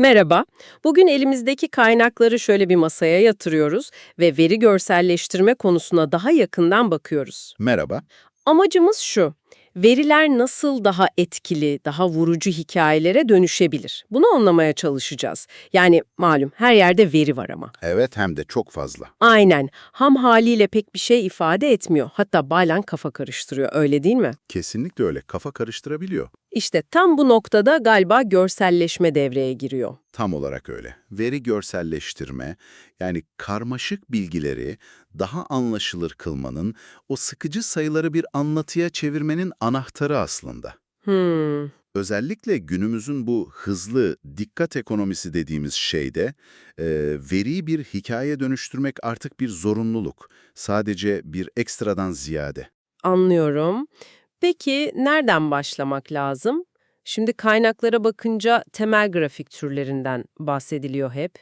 Merhaba. Bugün elimizdeki kaynakları şöyle bir masaya yatırıyoruz ve veri görselleştirme konusuna daha yakından bakıyoruz. Merhaba. Amacımız şu. Veriler nasıl daha etkili, daha vurucu hikayelere dönüşebilir? Bunu anlamaya çalışacağız. Yani malum her yerde veri var ama. Evet hem de çok fazla. Aynen. Ham haliyle pek bir şey ifade etmiyor. Hatta bazen kafa karıştırıyor. Öyle değil mi? Kesinlikle öyle. Kafa karıştırabiliyor. İşte tam bu noktada galiba görselleşme devreye giriyor. Tam olarak öyle. Veri görselleştirme, yani karmaşık bilgileri daha anlaşılır kılmanın, o sıkıcı sayıları bir anlatıya çevirmenin anahtarı aslında. Hmm. Özellikle günümüzün bu hızlı dikkat ekonomisi dediğimiz şeyde e, veriyi bir hikaye dönüştürmek artık bir zorunluluk. Sadece bir ekstradan ziyade. Anlıyorum. Peki nereden başlamak lazım? Şimdi kaynaklara bakınca temel grafik türlerinden bahsediliyor hep.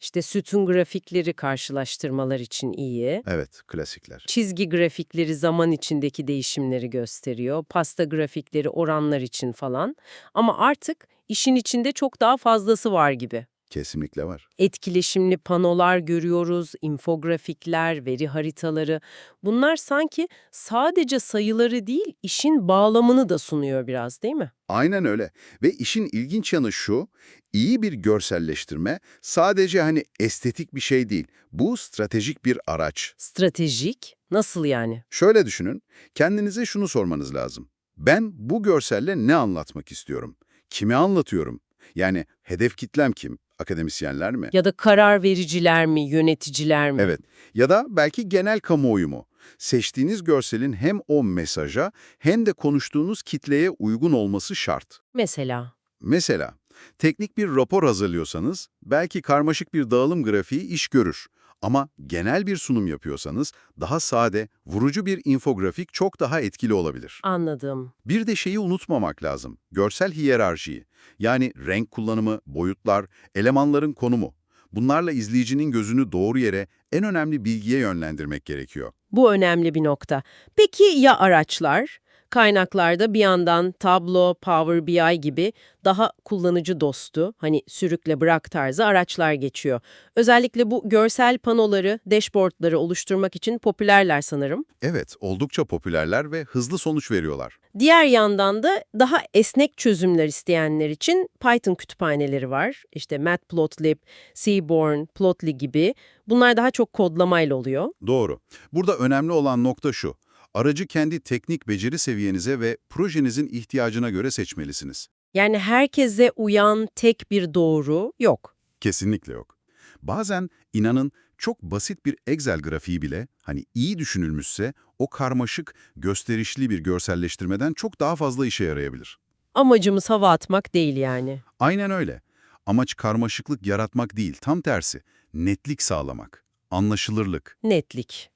İşte sütun grafikleri karşılaştırmalar için iyi. Evet, klasikler. Çizgi grafikleri zaman içindeki değişimleri gösteriyor. Pasta grafikleri oranlar için falan. Ama artık işin içinde çok daha fazlası var gibi. Kesinlikle var. Etkileşimli panolar görüyoruz, infografikler, veri haritaları. Bunlar sanki sadece sayıları değil, işin bağlamını da sunuyor biraz değil mi? Aynen öyle. Ve işin ilginç yanı şu, iyi bir görselleştirme sadece hani estetik bir şey değil. Bu stratejik bir araç. Stratejik, nasıl yani? Şöyle düşünün, kendinize şunu sormanız lazım. Ben bu görselle ne anlatmak istiyorum? Kimi anlatıyorum? Yani hedef kitlem kim? Akademisyenler mi? Ya da karar vericiler mi, yöneticiler mi? Evet. Ya da belki genel kamuoyu mu? Seçtiğiniz görselin hem o mesaja hem de konuştuğunuz kitleye uygun olması şart. Mesela, Mesela, teknik bir rapor hazırlıyorsanız belki karmaşık bir dağılım grafiği iş görür. Ama genel bir sunum yapıyorsanız daha sade, vurucu bir infografik çok daha etkili olabilir. anladım. Bir de şeyi unutmamak lazım, görsel hiyerarşiyi. Yani renk kullanımı, boyutlar, elemanların konumu. Bunlarla izleyicinin gözünü doğru yere, en önemli bilgiye yönlendirmek gerekiyor. Bu önemli bir nokta. Peki ya araçlar? Kaynaklarda bir yandan Tableau, Power BI gibi daha kullanıcı dostu, hani sürükle bırak tarzı araçlar geçiyor. Özellikle bu görsel panoları, dashboardları oluşturmak için popülerler sanırım. Evet, oldukça popülerler ve hızlı sonuç veriyorlar. Diğer yandan da daha esnek çözümler isteyenler için Python kütüphaneleri var. İşte Matplotlib, Seaborn, Plotly gibi. Bunlar daha çok kodlamayla oluyor. Doğru. Burada önemli olan nokta şu. Aracı kendi teknik beceri seviyenize ve projenizin ihtiyacına göre seçmelisiniz. Yani herkese uyan tek bir doğru yok. Kesinlikle yok. Bazen inanın çok basit bir Excel grafiği bile hani iyi düşünülmüşse o karmaşık, gösterişli bir görselleştirmeden çok daha fazla işe yarayabilir. Amacımız hava atmak değil yani. Aynen öyle. Amaç karmaşıklık yaratmak değil, tam tersi. Netlik sağlamak, anlaşılırlık. Netlik.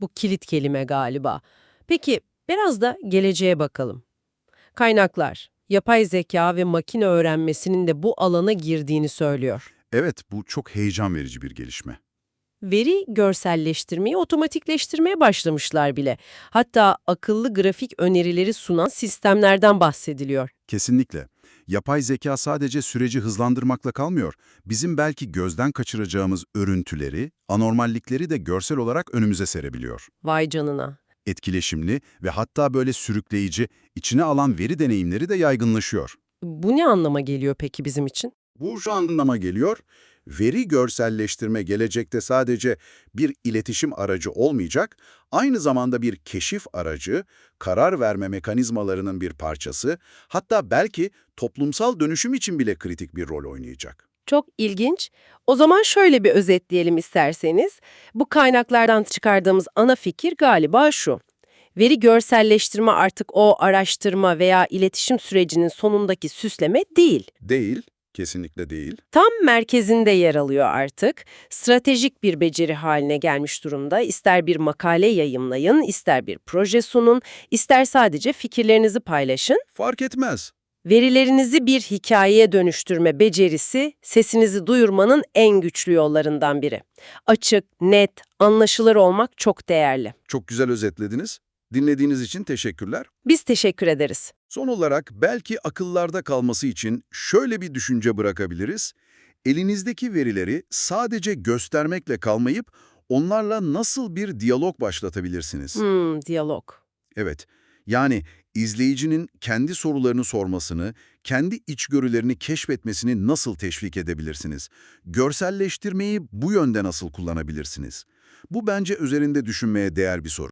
Bu kilit kelime galiba. Peki biraz da geleceğe bakalım. Kaynaklar, yapay zeka ve makine öğrenmesinin de bu alana girdiğini söylüyor. Evet, bu çok heyecan verici bir gelişme. Veri görselleştirmeyi otomatikleştirmeye başlamışlar bile. Hatta akıllı grafik önerileri sunan sistemlerden bahsediliyor. Kesinlikle. Yapay zeka sadece süreci hızlandırmakla kalmıyor. Bizim belki gözden kaçıracağımız örüntüleri, anormallikleri de görsel olarak önümüze serebiliyor. Vay canına. Etkileşimli ve hatta böyle sürükleyici, içine alan veri deneyimleri de yaygınlaşıyor. Bu ne anlama geliyor peki bizim için? Bu şu anlama geliyor. Veri görselleştirme gelecekte sadece bir iletişim aracı olmayacak, aynı zamanda bir keşif aracı, karar verme mekanizmalarının bir parçası, hatta belki toplumsal dönüşüm için bile kritik bir rol oynayacak. Çok ilginç. O zaman şöyle bir özetleyelim isterseniz. Bu kaynaklardan çıkardığımız ana fikir galiba şu. Veri görselleştirme artık o araştırma veya iletişim sürecinin sonundaki süsleme değil. Değil, kesinlikle değil. Tam merkezinde yer alıyor artık. Stratejik bir beceri haline gelmiş durumda. İster bir makale yayımlayın, ister bir proje sunun, ister sadece fikirlerinizi paylaşın. Fark etmez. Verilerinizi bir hikayeye dönüştürme becerisi, sesinizi duyurmanın en güçlü yollarından biri. Açık, net, anlaşılır olmak çok değerli. Çok güzel özetlediniz. Dinlediğiniz için teşekkürler. Biz teşekkür ederiz. Son olarak belki akıllarda kalması için şöyle bir düşünce bırakabiliriz. Elinizdeki verileri sadece göstermekle kalmayıp onlarla nasıl bir diyalog başlatabilirsiniz? Hmm, diyalog. Evet, yani izleyicinin kendi sorularını sormasını, kendi içgörülerini keşfetmesini nasıl teşvik edebilirsiniz? Görselleştirmeyi bu yönde nasıl kullanabilirsiniz? Bu bence üzerinde düşünmeye değer bir soru.